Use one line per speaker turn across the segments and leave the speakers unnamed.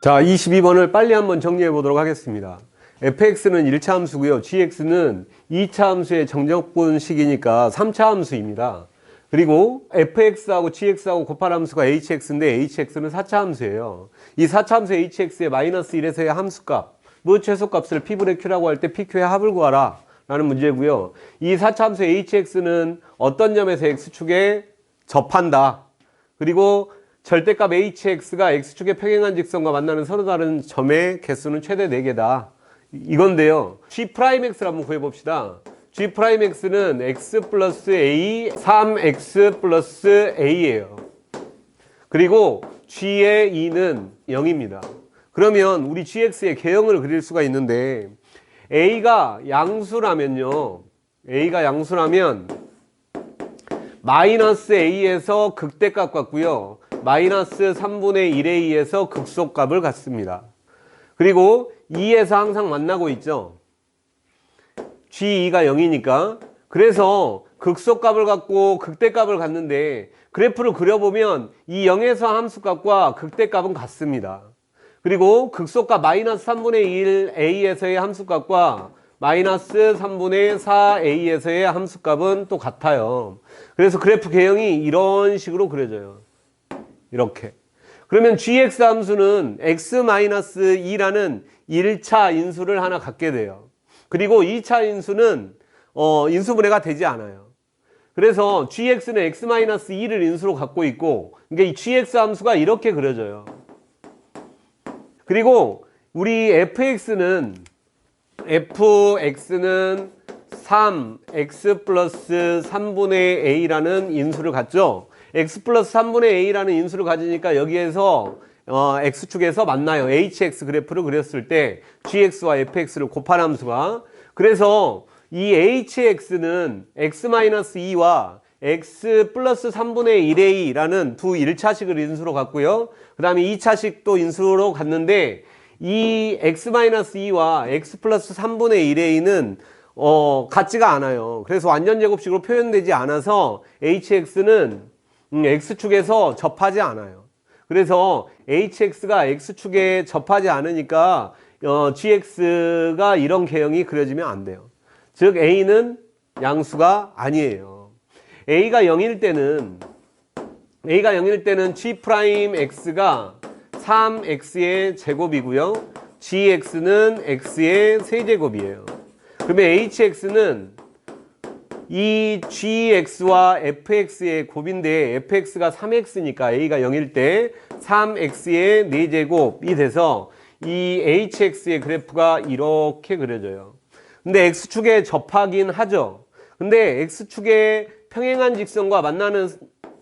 자, 22번을 빨리 한번 정리해 보도록 하겠습니다. fx는 1차 함수고요. gx는 2차 함수의 정적분식이니까 3차 함수입니다. 그리고 fx하고 gx하고 곱할 함수가 hx인데 hx는 4차 함수예요. 이 4차 함수 hx의 마이너스 1에서의 함수값, 뭐 최소값을 p분의 q라고 할 때 pq의 합을 구하라 라는 문제고요. 이 4차 함수 hx는 어떤 점에서 x축에 접한다. 그리고 절대값 hx가 x축의 평행한 직선과 만나는 서로 다른 점의 개수는 최대 4개다. 이건데요. g'x를 한번 구해봅시다. g'x는 x 플러스 a, 3x 플러스 a예요. 그리고 g의 2는 0입니다. 그러면 우리 gx의 개형을 그릴 수가 있는데 a가 양수라면요. a가 양수라면 마이너스 a에서 극대값 같고요. 마이너스 3분의 1a에서 극소값을 갖습니다. 그리고 2에서 항상 만나고 있죠. G2가 0이니까. 그래서 극소값을 갖고 극대값을 갖는데 그래프를 그려보면 이 0에서 함수값과 극대값은 같습니다. 그리고 극소값 마이너스 3분의 1a에서의 함수값과 마이너스 3분의 4a에서의 함수값은 또 같아요. 그래서 그래프 개형이 이런 식으로 그려져요. 이렇게. 그러면 gx 함수는 x-2라는 1차 인수를 하나 갖게 돼요. 그리고 2차 인수는 어, 인수분해가 되지 않아요. 그래서 gx는 x-2를 인수로 갖고 있고 그러니까 이 gx 함수가 이렇게 그려져요. 그리고 우리 fx는 fx는 3x 플러스 3분의 a라는 인수를 갖죠. X 플러스 3분의 a라는 인수를 가지니까 여기에서 어, x축에서 만나요. hx 그래프를 그렸을 때 gx와 fx를 곱한 함수가 그래서 이 hx는 x-2와 x 플러스 3분의 1a라는 두 1차식을 인수로 갖고요. 그 다음에 2차식도 인수로 갔는데 이 x-2와 x 플러스 3분의 1a는 어, 같지가 않아요. 그래서 완전 제곱식으로 표현되지 않아서 hx는 음, x축에서 접하지 않아요. 그래서 hx가 x축에 접하지 않으니까 어, gx가 이런 개형이 그려지면 안 돼요. 즉 a는 양수가 아니에요. a가 0일 때는 a가 0일 때는 g'x가 3x의 제곱이고요. gx는 x의 세제곱이에요. 그러면 hx는 이 gx와 fx의 곱인데 fx가 3x니까 a가 0일 때 3x의 4제곱이 돼서 이 hx의 그래프가 이렇게 그려져요. 근데 x축에 접하긴 하죠. 근데 x축에 평행한 직선과 만나는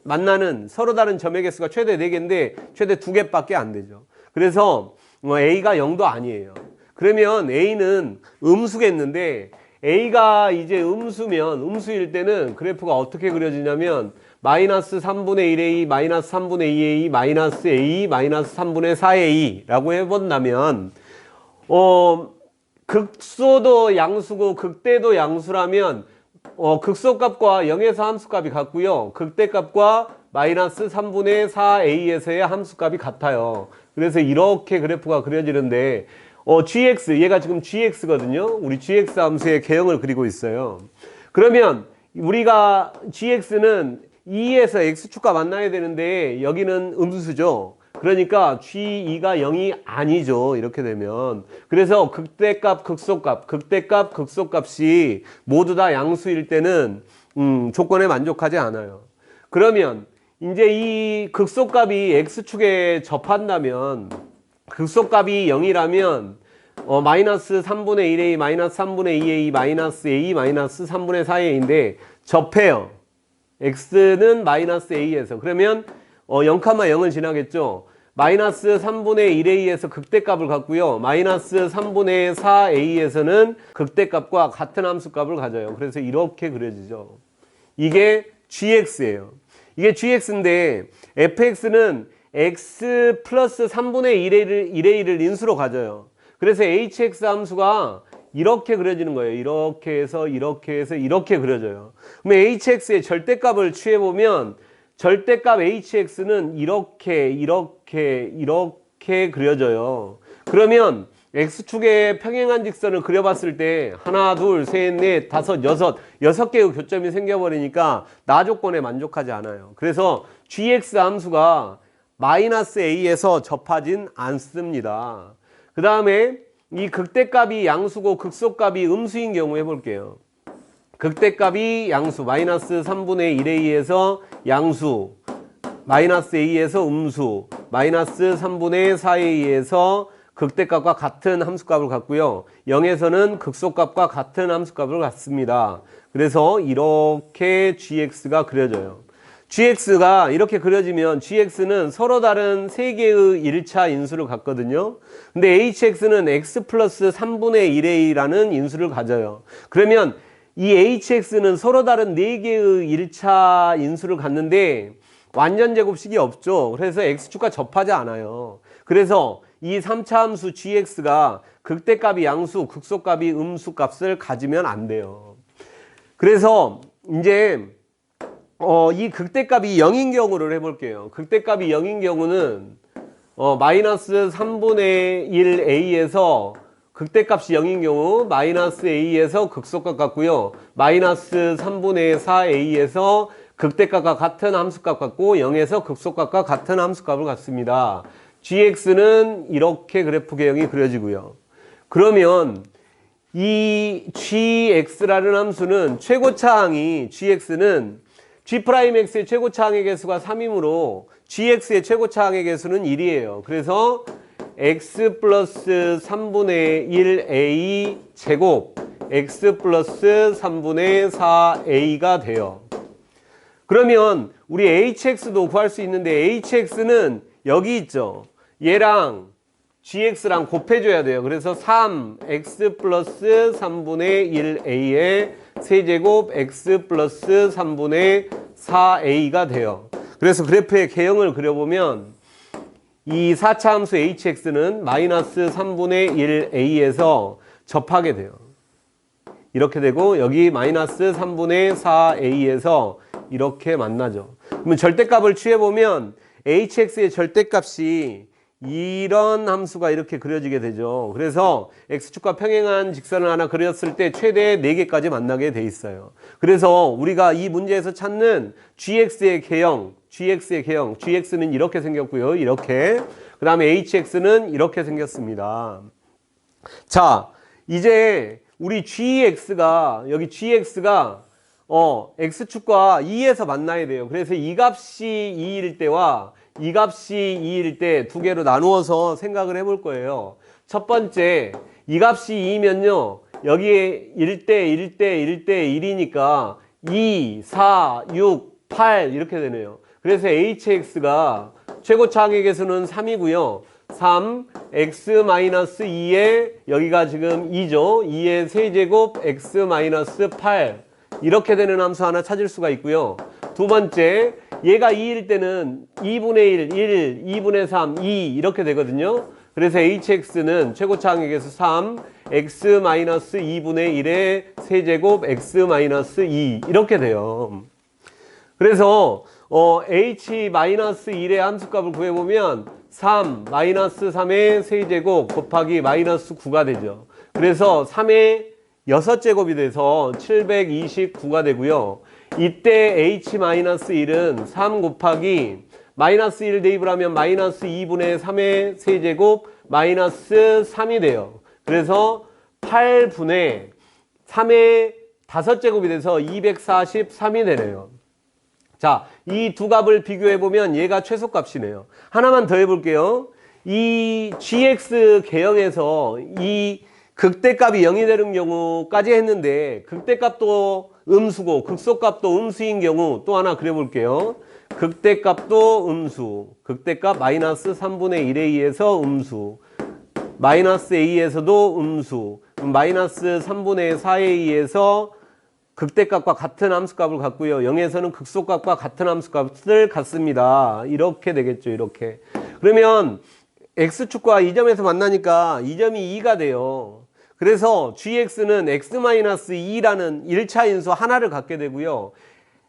만나는 서로 다른 점의 개수가 최대 4개인데 최대 2개밖에 안 되죠. 그래서 뭐 a가 0도 아니에요. 그러면 a는 음수겠는데 a가 이제 음수면 음수일 때는 그래프가 어떻게 그려지냐면 마이너스 3분의 1a 마이너스 3분의 2a 마이너스 a 마이너스 3분의 4a라고 해본다면 어 극소도 양수고 극대도 양수라면 어 극소값과 0에서 함수값이 같고요. 극대값과 마이너스 3분의 4a에서의 함수값이 같아요. 그래서 이렇게 그래프가 그려지는데 어, gx, 얘가 지금 gx거든요. 우리 gx 함수의 개형을 그리고 있어요. 그러면 우리가 gx는 2에서 x축과 만나야 되는데 여기는 음수죠. 그러니까 g2가 0이 아니죠. 이렇게 되면. 그래서 극대값, 극소값, 극대값, 극소값이 모두 다 양수일 때는 음, 조건에 만족하지 않아요. 그러면 이제 이 극소값이 x축에 접한다면 극소값이 0이라면 어, 마이너스 3분의 1a 마이너스 3분의 2a 마이너스 a 마이너스 3분의 4a인데 접해요. x는 마이너스 a에서 그러면 어, 0,0을 지나겠죠. 마이너스 3분의 1a에서 극대값을 갖고요. 마이너스 3분의 4a에서는 극대값과 같은 함수값을 가져요. 그래서 이렇게 그려지죠. 이게 gx예요. 이게 gx인데 fx는 x 플러스 3분의 1a를, 1a를 인수로 가져요. 그래서 hx 함수가 이렇게 그려지는 거예요. 이렇게 해서 이렇게 해서 이렇게 그려져요. 그러면 hx의 절대값을 취해보면 절대값 hx는 이렇게 이렇게 이렇게 이렇게 그려져요. 그러면 x축의 평행한 직선을 그려봤을 때 하나, 둘, 셋, 넷, 다섯, 여섯, 여섯 개의 교점이 생겨버리니까 나 조건에 만족하지 않아요. 그래서 gx 함수가 마이너스 a에서 접하진 않습니다. 그 다음에 이 극대값이 양수고 극소값이 음수인 경우 해볼게요. 극대값이 양수 마이너스 3분의 1에 의해서 양수 마이너스 a에서 음수 마이너스 3분의 4에 의해서 극대값과 같은 함수값을 갖고요. 0에서는 극소값과 같은 함수값을 갖습니다. 그래서 이렇게 gx가 그려져요. Gx가 이렇게 그려지면 gx는 서로 다른 세 개의 1차 인수를 갖거든요. 근데 hx는 x 플러스 3분의 1의 1이라는 인수를 가져요. 그러면 이 hx는 서로 다른 네 개의 1차 인수를 갖는데 완전 제곱식이 없죠. 그래서 x축과 접하지 않아요. 그래서 이 3차 함수 gx가 극대값이 양수, 극소값이 음수 값을 가지면 안 돼요. 그래서 이제 어, 이 극대값이 0인 경우를 해볼게요. 극대값이 0인 경우는 어, 마이너스 3분의 1a에서 극대값이 0인 경우 마이너스 a에서 극소값 같고요. 마이너스 3분의 4a에서 극대값과 같은 함수값 같고 0에서 극소값과 같은 함수값을 갖습니다. gx는 이렇게 그래프 개형이 그려지고요. 그러면 이 gx라는 함수는 최고차항이 gx는 g'x의 최고 차항의 개수가 3이므로 gx의 최고 차항의 개수는 1이에요. 그래서 x 플러스 3분의 1a 제곱 x 플러스 3분의 4a가 돼요. 그러면 우리 hx도 구할 수 있는데 hx는 여기 있죠. 얘랑 gx랑 곱해줘야 돼요. 그래서 3x 플러스 3분의 1a의 세제곱 x 플러스 3분의 4a가 돼요. 그래서 그래프의 개형을 그려보면 이 4차 함수 hx는 마이너스 3분의 1a에서 접하게 돼요. 이렇게 되고 여기 마이너스 3분의 4a에서 이렇게 만나죠. 그러면 절대값을 취해보면 hx의 절대값이 이런 함수가 이렇게 그려지게 되죠. 그래서 x축과 평행한 직선을 하나 그렸을 때 최대 4개까지 만나게 돼 있어요. 그래서 우리가 이 문제에서 찾는 gx의 개형, gx의 개형, gx는 이렇게 생겼고요. 이렇게. 그 다음에 hx는 이렇게 생겼습니다. 자, 이제 우리 gx가, 여기 gx가 어, x축과 2에서 만나야 돼요. 그래서 이 값이 2일 때와 이 값이 2일 때 두 개로 나누어서 생각을 해볼 거예요. 첫 번째, 이 값이 2면요. 여기에 1대 1대 1대 1이니까 2, 4, 6, 8 이렇게 되네요. 그래서 hx가 최고 차항의 개수는 3이고요. 3, x-2에 여기가 지금 2죠. 2의 세제곱 x-8 이렇게 되는 함수 하나 찾을 수가 있고요. 두 번째, 얘가 2일 때는 2분의 1, 1, 2분의 3, 2 이렇게 되거든요. 그래서 hx는 최고차항의 개수 3, x-2분의 1의 세제곱 x-2 이렇게 돼요. 그래서 어, h-1의 함수값을 구해보면 3, 마이너스 3의 세제곱 곱하기 마이너스 9가 되죠. 그래서 3의 6제곱이 돼서 729가 되고요. 이때 h-1은 3 곱하기 마이너스 1 대입을 하면 마이너스 2분의 3의 세제곱 마이너스 3이 돼요. 그래서 8분의 3의 5제곱이 돼서 243이 되네요. 자, 이 두 값을 비교해 보면 얘가 최소값이네요. 하나만 더 해볼게요. 이 gx 개형에서 이 극대값이 0이 되는 경우까지 했는데 극대값도 음수고 극소값도 음수인 경우 또 하나 그려볼게요. 극대값도 음수, 극대값 마이너스 3분의 1에 의해서 음수, 마이너스 a에서도 음수, 마이너스 3분의 4에 의해서 극대값과 같은 함수값을 갖고요. 0에서는 극소값과 같은 함수값을 갖습니다. 이렇게 되겠죠. 이렇게. 그러면 x축과 이 점에서 만나니까 이 점이 2가 돼요. 그래서 gx는 x-2라는 1차 인수 하나를 갖게 되고요.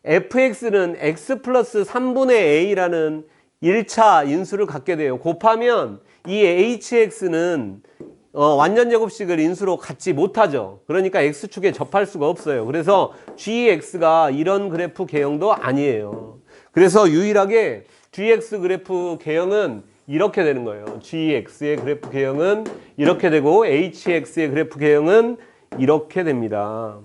fx는 x 플러스 3분의 a라는 1차 인수를 갖게 돼요. 곱하면 이 hx는 어, 완전 제곱식을 인수로 갖지 못하죠. 그러니까 x축에 접할 수가 없어요. 그래서 gx가 이런 그래프 개형도 아니에요. 그래서 유일하게 gx 그래프 개형은 이렇게 되는 거예요. gx의 그래프 개형은 이렇게 되고 hx의 그래프 개형은 이렇게 됩니다.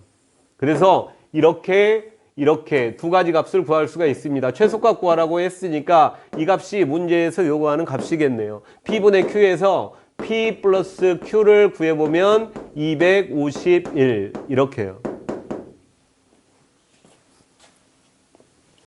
그래서 이렇게 이렇게 두 가지 값을 구할 수가 있습니다. 최소값 구하라고 했으니까 이 값이 문제에서 요구하는 값이겠네요. P분의 Q에서 P 플러스 Q를 구해보면 251 이렇게요.